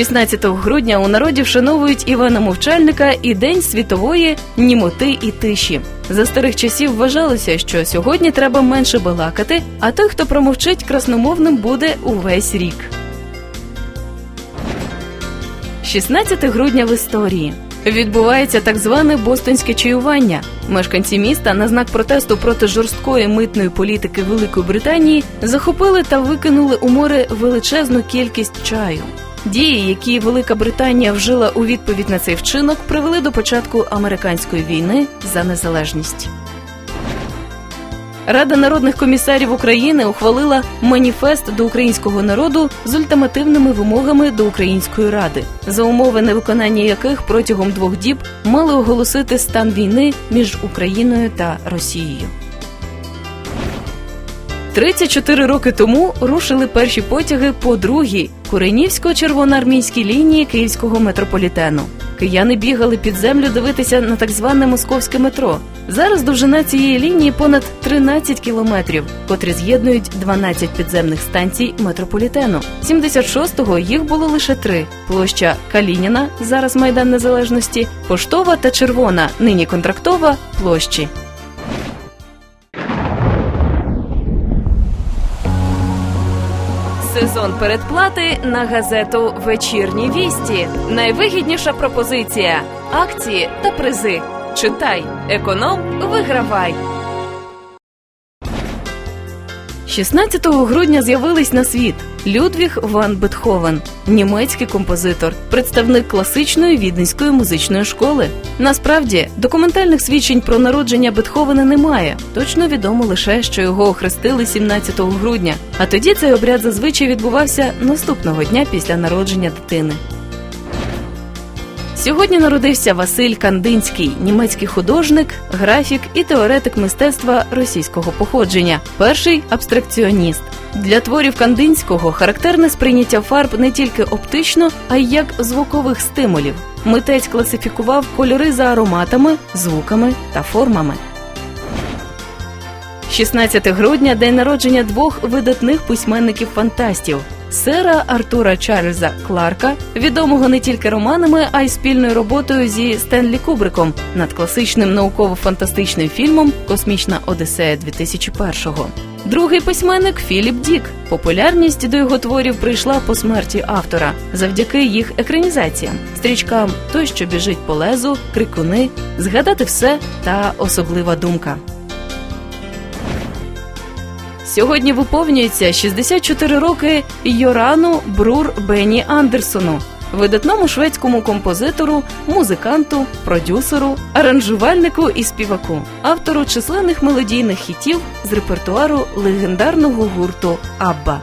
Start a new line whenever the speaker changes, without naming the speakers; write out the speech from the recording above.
16 грудня у народі вшановують Івана Мовчальника і День світової німоти і тиші. За старих часів вважалося, що сьогодні треба менше балакати, а той, хто промовчить красномовним, буде увесь рік. 16 грудня в історії. Відбувається так зване бостонське чаювання. Мешканці міста на знак протесту проти жорсткої митної політики Великої Британії захопили та викинули у море величезну кількість чаю. Дії, які Велика Британія вжила у відповідь на цей вчинок, привели до початку американської війни за незалежність. Рада народних комісарів України ухвалила маніфест до українського народу з ультимативними вимогами до української ради, за умови невиконання яких протягом двох діб мали оголосити стан війни між Україною та Росією. 34 роки тому рушили перші потяги по другій Куренівсько-червоноармійській лінії київського метрополітену. Кияни бігали під землю дивитися на так зване московське метро. Зараз довжина цієї лінії понад 13 кілометрів, котрі з'єднують 12 підземних станцій метрополітену. 76-го їх було лише три: площа Калініна, зараз майдан незалежності, поштова та червона, нині контрактова площі. Сезон передплати на газету Вечірні вісті. Найвигідніша пропозиція: акції та призи. Читай, економ, вигравай. 16 грудня з'явились на світ Людвіг ван Бетховен, німецький композитор, представник класичної віденської музичної школи. Насправді документальних свідчень про народження Бетховена немає. Точно відомо лише, що його охрестили 17 грудня. А тоді цей обряд зазвичай відбувався наступного дня після народження дитини. Сьогодні народився Василь Кандинський, німецький художник, графік і теоретик мистецтва російського походження, перший абстракціоніст. Для творів Кандинського характерне сприйняття фарб не тільки оптично, а й як звукових стимулів. Митець класифікував кольори за ароматами, звуками та формами. 16 грудня день народження двох видатних письменників-фантастів. Сера Артура Чарльза Кларка, відомого не тільки романами, а й спільною роботою зі Стенлі Кубриком над класичним науково-фантастичним фільмом Космічна Одесея 2001-го. Другий письменник Філіп Дік. Популярність до його творів прийшла по смерті автора завдяки їх екранізаціям, стрічкам Той, що біжить по лезу, крикуни, згадати все та особлива думка. Сьогодні виповнюється 64 роки Йорану Брур Бенні Андерсону, видатному шведському композитору, музиканту, продюсеру, аранжувальнику і співаку, автору численних мелодійних хітів з репертуару легендарного гурту Абба.